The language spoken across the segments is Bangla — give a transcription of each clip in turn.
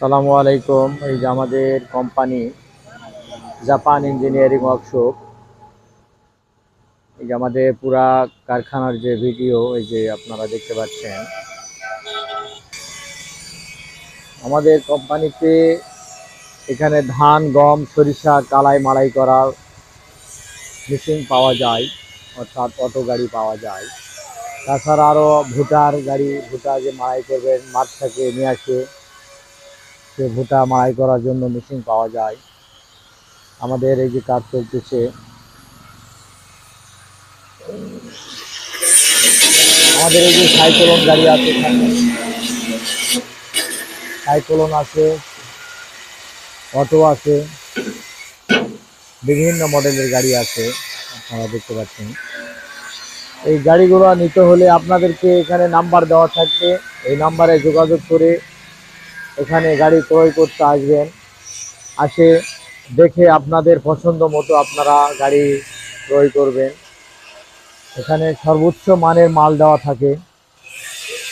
সালামু আলাইকুম। এই যে আমাদের কোম্পানি জাপান ইঞ্জিনিয়ারিং ওয়ার্কশপ এই যে আমাদের পুরা কারখানার যে ভিডিও এই যে আপনারা দেখতে পাচ্ছেন। আমাদের কোম্পানিতে এখানে ধান, গম, সরিষা, কালাই মালাই করার মেশিন পাওয়া যায়, অর্থাৎ অটো গাড়ি পাওয়া যায়। তাছাড়া আরও ভুটার গাড়ি ভুটা যে মাড়াই করবেন, মাঠ থেকে নিয়ে আসে। সে ভুটা মাড়াই করার জন্য মেশিন পাওয়া যায়। আমাদের এই যে কাজ চলতেছে। আমাদের এই যে সাইক্লোন গাড়ি আছে সাইক্লোন আছে, অটো আছে, বিভিন্ন মডেলের গাড়ি আছে, আপনারা দেখতে পাচ্ছেন। এই গাড়িগুলো নিতে হলে আপনাদেরকে এখানে নাম্বার দেওয়া থাকবে। এই নাম্বারে যোগাযোগ করে এখানে গাড়ি ক্রয় করতে আসবেন। আসে দেখে আপনাদের পছন্দ মতো আপনারা গাড়ি ক্রয় করবেন। এখানে সর্বোচ্চ মানের মাল দেওয়া থাকে।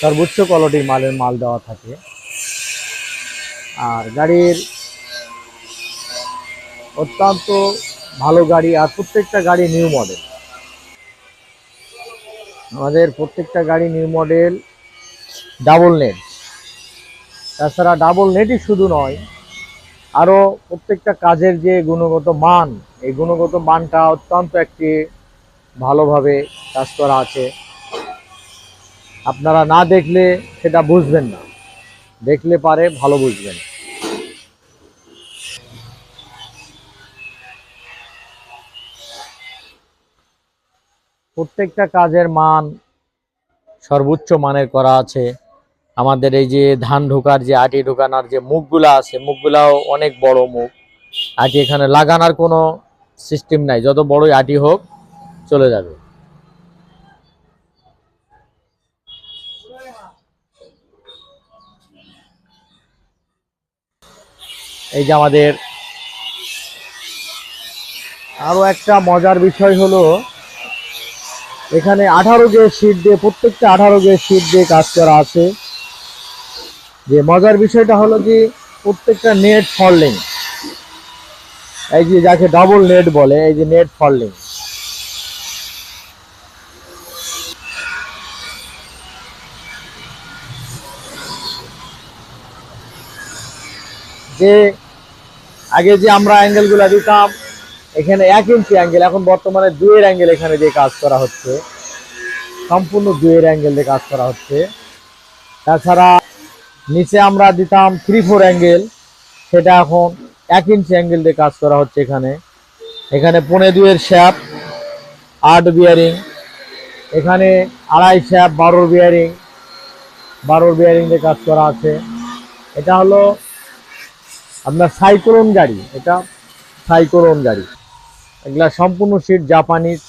সর্বোচ্চ কোয়ালিটির মালের মাল দেওয়া থাকে। আর গাড়ির অত্যন্ত ভালো গাড়ি আর প্রত্যেকটা গাড়ি নিউ মডেল আমাদের প্রত্যেকটা গাড়ি নিউ মডেল ডাবল নেট তাছাড়া ডাবল নেটই শুধু নয় আরও প্রত্যেকটা কাজের যে গুণগত মান, এই গুণগত মানটা অত্যন্ত একটি ভালোভাবে কাজ করা আছে। আপনারা না দেখলে সেটা বুঝবেন না। দেখলে পারে ভালো বুঝবেন। প্রত্যেকটা কাজের মান সর্বোচ্চ মানের করা আছে। আমাদের এই যে ধান ঢোকার যে আটি ঢোকানোর যে মুখগুলা আছে, মুখগুলাও অনেক বড় মুখ। আটি এখানে লাগানোর কোনো সিস্টেম নাই। যত বড়ই আটি হোক, চলে যাবে। এই যে আমাদের আরও একটা মজার বিষয় হলো, এখানে আঠারো গেজ শীট দিয়ে, প্রত্যেকটা আঠারো গেজ শীট দিয়ে কাজ করা আছে। যে মজার বিষয়টা হলো যে প্রত্যেকটা নেট ফললিং এই যে যাকে ডাবল নেট বলে, এই যে নেট ফললিং যে আগে যে আমরা অ্যাঙ্গেলগুলো দিতাম, এখানে এক ইঞ্চি অ্যাঙ্গেল এখন বর্তমানে দুয়ের অ্যাঙ্গেল এখানে দিয়ে কাজ করা হচ্ছে। সম্পূর্ণ দুয়ের অ্যাঙ্গেল দিয়ে কাজ করা হচ্ছে। তাছাড়া নিচে আমরা দিতাম থ্রি ফোর অ্যাঙ্গেল সেটা এখন এক ইঞ্চি অ্যাঙ্গেল দিয়ে কাজ করা হচ্ছে এখানে। এখানে পনে দুয়ের শ্যাপ আট বিয়ারিং এখানে আড়াই শ্যাপ বারোর বিয়ারিং বারোর বিয়ারিং দিয়ে কাজ করা আছে। এটা হলো আপনার সাইক্লোন গাড়ি। এটা সাইক্লোন গাড়ি। এগুলা সম্পূর্ণ সিট জাপানিজ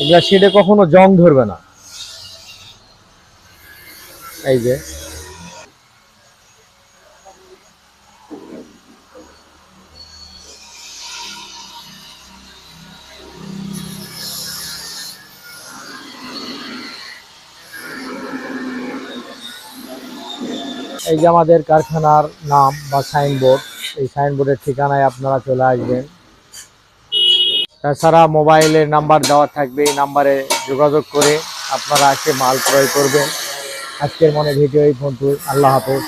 এগুলা সিটে কখনো জং ধরবে না। এই যে। এই যে আমাদের কারখানার নাম বা সাইনবোর্ড এই সাইনবোর্ডের ঠিকানায় আপনারা চলে আসবেন। তাছাড়া মোবাইলের নাম্বার দেওয়া থাকবে, এই নাম্বারে যোগাযোগ করে আপনারা আজকে মাল ক্রয় করবেন। আজকের মনে ভিডিও এই পর্যন্ত আল্লাহ হাফেজ।